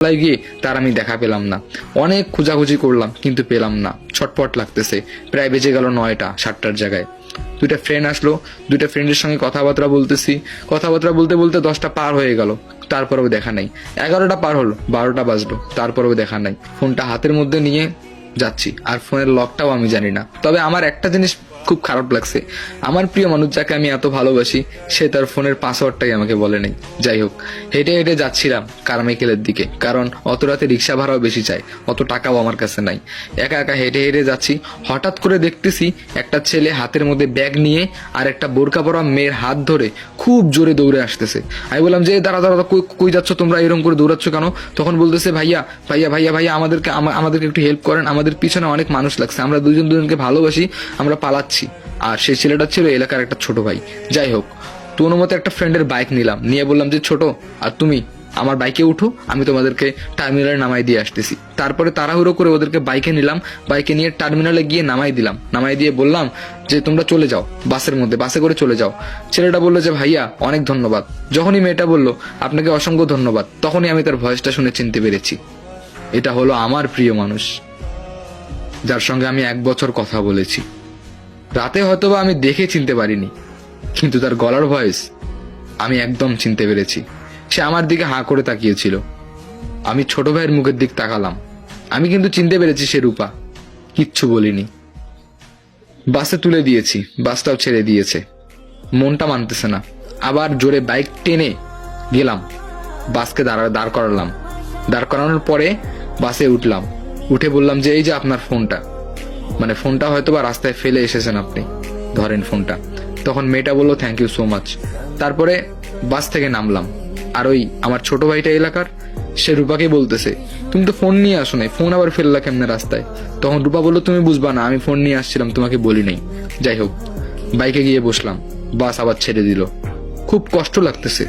তলায় গিয়ে তার আমি দেখা পেলাম না। অনেক খোঁজাখুঁজি করলাম, কিন্তু পেলাম না। ছটপট লাগতেছে। প্রায় বেজে গেল নয়টা, সাতটার জায়গায়। দুইটা ফ্রেন্ড আসলো। দুইটা ফ্রেন্ডের সঙ্গে কথাবার্তা বলতেছি। কথাবার্তা বলতে বলতে দশটা পার হয়ে গেল। তারপরেও দেখা নাই। এগারোটা পার হলো, বারোটা বাজলো। তারপরেও দেখা নাই। ফোনটা হাতের মধ্যে নিয়ে যাচ্ছি। আর ফোনের লকটাও আমি জানি না। তবে আমার একটা জিনিস খুব খারাপ লাগছে। আমার প্রিয় মানুষ যাকে আমি এত ভালোবাসি, সে তার ফোনের পাসওয়ার্ডটাই আমাকে বলে নেই। যাই হোক, হেঁটে হেঁটে যাচ্ছিলাম কারমাইকেলের দিকে, কারণ অত রাতে রিক্সা ভাড়াও বেশি চাই, অত টাকাও আমার কাছে নাই। একা একা হেঁটে হেঁটে যাচ্ছি, হঠাৎ করে দেখতেছি একটা ছেলে হাতের মধ্যে ব্যাগ নিয়ে আর একটা বোরকা পরা মেয়ের হাত ধরে খুব জোরে দৌড়ে আসতেছে। আমি বললাম, যে, দাঁড়া দাঁড়া, কই- যাচ্ছ তোমরা? এরকম করে দৌড়াচ্ছ কেন? তখন বলতেছে, ভাইয়া ভাইয়া ভাইয়া ভাইয়া, আমাদেরকে, আমা- আমাদেরকে একটু হেল্প করেন। আমাদের পিছনে অনেক মানুষ লাগছে। আমরা দুজন দুজনকে ভালোবাসি, আমরা পালাচ্ছি। আর সেই ছেলেটা ছিল এলাকার একটা ছোট ভাই। যাই হোক তো মতো একটা ফ্রেন্ডের বাইক নিলাম। নিয়ে বললাম যে, ছোট, আর তুমি? আমার বাইকে উঠো, আমি তোমাদেরকে টার্মিনালে নামাই দিয়ে আসতেছি। তারপরে তাড়াহুড়ো করে ওদেরকে বাইকে নিলাম। বাইকে নিয়ে টার্মিনালে গিয়ে নামাই দিলাম। নামাই দিয়ে বললাম যে, তোমরা চলে যাও, বাসের মধ্যে, বাসে করে চলে যাও। ছেলেটা বলল যে, ভাইয়া, অনেক ধন্যবাদ। যখনই মেয়েটা বলল, আপনাকে অসংখ্য ধন্যবাদ। তখনই আমি তার ভয়েসটা শুনে চিনতে পেরেছি। এটা হলো আমার প্রিয় মানুষ, যার সঙ্গে আমি এক বছর কথা বলেছি। রাতে হয়তোবা আমি দেখে চিনতে পারিনি, কিন্তু তার গলার ভয়েস আমি একদম চিনতে পেরেছি। সে আমার দিকে হাঁ করে তাকিয়েছিল। আমি ছোট ভাইয়ের মুখের দিক তাকালাম। আমি কিন্তু চিনতে পেরেছি সে রূপা। কিচ্ছু বলিনি। বাসে তুলে দিয়েছি, বাসটাও ছেড়ে দিয়েছে। মনটা মানতেছে না। আবার জোরে বাইক টেনে গেলাম। বাসকে দাঁড়া, দাঁড় করালাম। দাঁড় করানোর পরে বাসে উঠলাম। উঠে বললাম যে, এই যে আপনার ফোনটা। মানে ফোনটা হয়তো বা রাস্তায় ফেলে এসেছেন আপনি, ধরেন ফোনটা। তখন মেয়েটা বলল থ্যাংক ইউ সো মাচ তারপরে বাস থেকে নামলাম। আর ওই আমার ছোট ভাইটা এলাকার, সে রূপাকে বলতেছে, তুমি তো ফোন নিয়ে আসো নাই, ফোন আবার ফেললা কেমনে রাস্তায়? তখন রূপা বলল, তুমি বুঝবা না, আমি ফোন নিয়ে আসছিলাম, তোমাকে বলি নাই। যাই হোক, বাইকে গিয়ে বসলাম, বাস আবার ছেড়ে দিল। খুব কষ্ট লাগতেছে।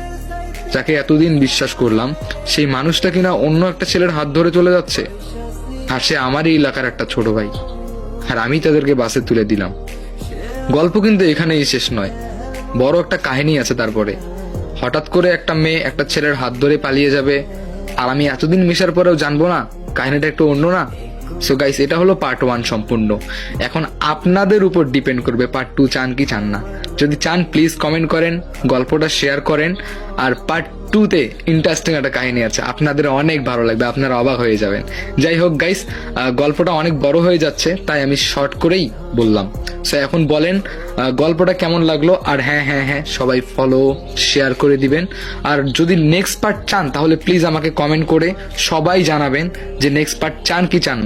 যাকে এতদিন বিশ্বাস করলাম, সেই মানুষটা কিনা অন্য একটা ছেলের হাত ধরে চলে যাচ্ছে? আর সে আমারই এলাকার একটা ছোট ভাই। আর আমি তাদেরকে বাসে তুলে দিলাম। গল্প কিন্তু এখানেই শেষ নয়। বড় একটা কাহিনী আছে তারপরে। হঠাৎ করে একটা মেয়ে একটা ছেলের হাত ধরে পালিয়ে যাবে। আর আমি এতদিন মিশার পরেও জানব না, কাহিনীটা একটু অন্য না? সো গাইস এটা হলো পার্ট ওয়ান সম্পূর্ণ। এখন আপনাদের উপর ডিপেন্ড করবে পার্ট টু চান কি চান না। যদি চান প্লিজ কমেন্ট করেন, গল্পটা শেয়ার করেন, আর পার্ট টুতে ইন্টারেস্টিং একটা কাহিনী আছে। আপনাদের অনেক ভালো লাগবে, আপনারা অবাক হয়ে যাবেন। যাই হোক গাইস গল্পটা অনেক বড় হয়ে যাচ্ছে, তাই আমি শর্ট করেই বললাম। সো এখন বলেন গল্পটা কেমন লাগল? আর হ্যাঁ হ্যাঁ হ্যাঁ সবাই ফলো শেয়ার করে দিবেন। আর যদি নেক্সট পার্ট চান, তাহলে প্লিজ আমাকে কমেন্ট করে সবাই জানাবেন যে নেক্সট পার্ট চান কি চান।